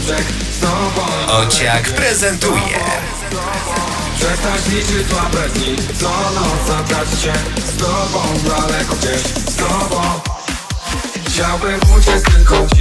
z tobą. Ociak prezentuje. Przestać liczyć słabe dni Co noc zabrać się z tobą Daleko gdzieś z tobą. Chciałbym uciec tylko dziś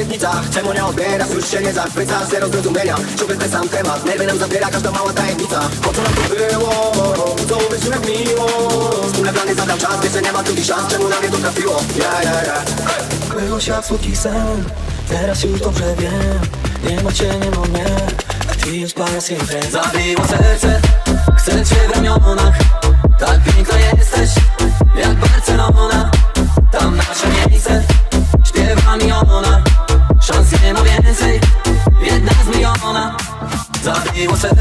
obietnicach Czemu nie odbierasz, już się nie zachwycasz Zero zrozumienia, ciągle ten sam temat Nerwy nam zabiera każda mała tajemnica. Po co nam to było? Co uwierzył jak miło Wspólne plany zadał czas, wiesz, że nie ma drugich szans Czemu na mnie to trafiło? Yeah, yeah, yeah. Było się jak słodki sen. Teraz już dobrze wiem. Nie ma cię, nie ma mnie. A ty już para siempre Zabiło serce, chcę cię w ramionach. Tak Zabiło serce, chcę